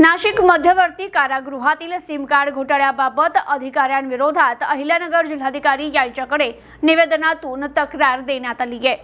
नाशिक मध्यवर्ती कारागृहातील SIM card घोटाळ्याबाबत अधिकाऱ्यांविरोधात अहिल्यानगर जिल्हाधिकारी यांच्याकडे निवेदनातून तक्रार देण्यात आली आहे.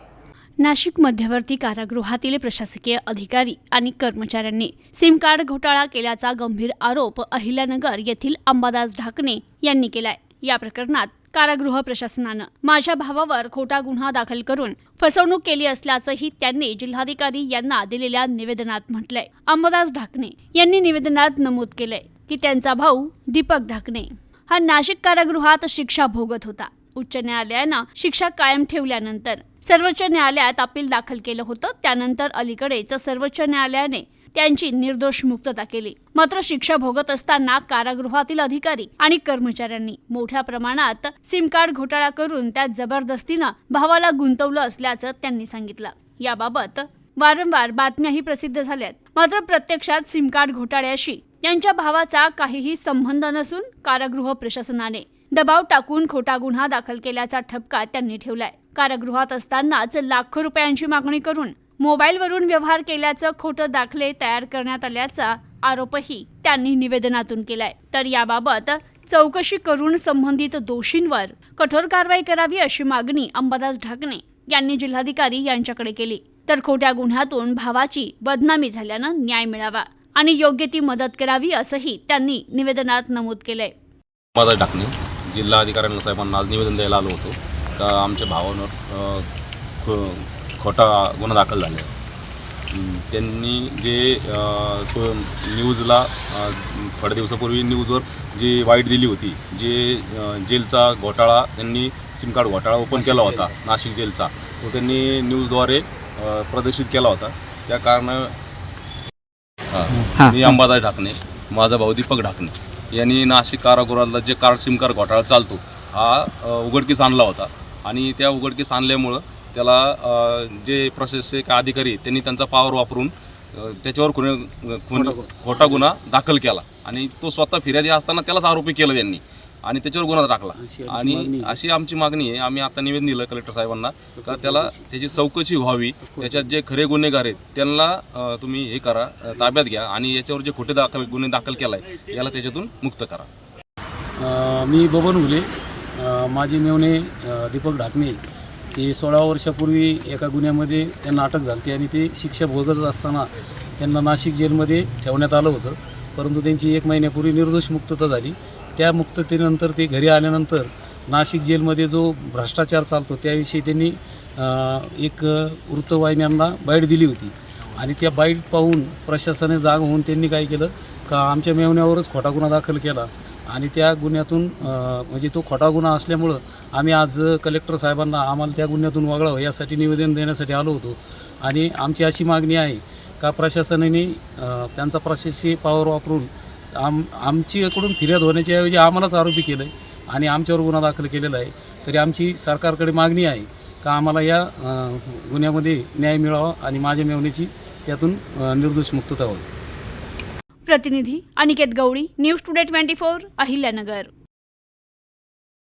नाशिक मध्यवर्ती कारागृहातील प्रशासकीय अधिकारी आणि कर्मचाऱ्यांनी सिम कार्ड घोटाळा केल्याचा गंभीर आरोप अहिल्यानगर येथील अंबादास ढाकणे यांनी केलाय. या प्रकरणात कारागृह प्रशासनानं. माझ्या भावावर खोटा गुन्हा दाखल करून फसवणूक केली असल्याचंही त्यांनी जिल्हाधिकारी यांना दिलेल्या निवेदनात म्हटलंय. अंबादास ढाकणे यांनी निवेदनात नमूद केलंय की त्यांचा भाऊ दीपक ढाकणे. हा नाशिक कारागृहात शिक्षा भोगत होता. उच्च न्यायालयानं शिक्षा कायम ठेवल्यानंतर सर्वोच्च न्यायालयात अपील दाखल केलं होतं. त्यानंतर अलीकडेच सर्वोच्च न्यायालयाने त्यांची निर्दोष मुक्तता केली. मात्र शिक्षा भोगत असताना कारागृहातील अधिकारी आणि कर्मचाऱ्यांनी मोठ्या प्रमाणात सिम कार्ड घोटाळा करून त्यात जबरदस्तीनं भावाला गुंतवलं असल्याचं त्यांनी सांगितलं. याबाबत वारंवार बातम्याही प्रसिद्ध झाल्यात. मात्र प्रत्यक्षात सिम कार्ड घोटाळ्याशी यांच्या भावाचा काहीही संबंध नसून कारागृह प्रशासनाने दबाव टाकून खोटा गुन्हा दाखल केल्याचा ठपका त्यांनी ठेवलाय. कारागृहात असतानाच लाखो रुपयांची मागणी करून मोबाईलवरून व्यवहार केल्याचं खोटं दाखले तयार करण्यात आल्याचा आरोपही त्यांनी निवेदनातून केलाय. तर याबाबत चौकशी करून संबंधित दोषींवर कठोर कारवाई करावी अशी मागणी अंबादास ढाकणे यांनी जिल्हाधिकारी यांच्याकडे केली. तर खोट्या गुन्ह्यातून भावाची बदनामी झाल्यानं न्याय मिळावा आणि योग्य ती मदत करावी असंही त्यांनी निवेदनात नमूद केलंय. अंबादास ढाकणे जिल्हाधिकाऱ्यांना साहेबांना आज निवेदन द्यायला आलो होतो. का आमच्या भावांवर खोटा गुन्हा दाखल झाला. आहे त्यांनी जे सो न्यूजला थोड्या दिवसापूर्वी न्यूजवर जी वाईट दिली होती जे जेलचा घोटाळा त्यांनी सिम कार्ड घोटाळा ओपन केला होता नाशिक जेलचा. तो त्यांनी न्यूजद्वारे प्रदर्शित केला होता. त्या कारणानं हां. मी अंबादास ढाकणे माझा भाऊ दीपक ढाकणे यांनी नाशिक कारागृहातला जे कार्ड सिम कार्ड घोटाळा चालतो हा उघडकीस आणला होता. आणि त्या उघडकीस आणल्यामुळं त्याला जे प्रशासक अधिकारी त्यांनी त्यांचा पावर वापरून त्याच्यावर खुने खोटा गुन्हा. दाखल केला. आणि तो स्वतः फिर्यादी असताना त्यालाच आरोपी केलं त्यांनी. आणि त्याच्यावर गुन्हा टाकला आणि अशी आमची मागणी आहे. आम्ही आता निवेदन दिलं कलेक्टर साहेबांना. का त्याला त्याची चौकशी व्हावी. त्याच्यात जे खरे गुन्हेगार आहेत त्यांना तुम्ही हे करा ताब्यात घ्या. आणि याच्यावर जे खोटे दाखल गुन्हे दाखल केलाय याला त्याच्यातून मुक्त करा. मी बबन हुले माझे मेवणे अ, दीपक ढाकणे. ते सोळा वर्षापूर्वी एका गुन्ह्यामध्ये त्यांना अटक झाली आणि ते शिक्षा भोगत असताना त्यांना नाशिक जेलमध्ये ठेवण्यात आलं होतं. परंतु त्यांची एक महिन्यापूर्वी निर्दोष मुक्तता झाली. त्या मुक्ततेनंतर ते घरी आल्यानंतर नाशिक जेलमध्ये जो भ्रष्टाचार चालतो त्याविषयी त्यांनी एक वृत्तवाहिन्यांना बाईट दिली होती. आणि त्या बाईट पाहून प्रशासनाने जाग होऊन त्यांनी काय केलं? का आमच्या मेवण्यावरच खोटा गुन्हा दाखल केला? आणि त्या गुन्ह्यातून म्हणजे तो खोटा गुन्हा असल्यामुळं आम्ही आज कलेक्टर साहेबांना आम्हाला त्या गुन्ह्यातून वगळावं यासाठी निवेदन देण्यासाठी आलो होतो. आणि आमची अशी मागणी आहे का प्रशासनाने त्यांचा प्रशासकीय पावर वापरून आम आमच्याकडून फिर्याद होण्याच्या ऐवजी आम्हालाच आरोपी केलं आहे आणि आमच्यावर गुन्हा दाखल केलेला आहे. तरी आमची सरकारकडे मागणी आहे का आम्हाला या गुन्ह्यामध्ये न्याय मिळावा आणि माझ्या मेवण्याची त्यातून निर्दोष मुक्तता व्हावी? प्रतिनिधी Aniket Gawali news today twenty four Ahilyanagar.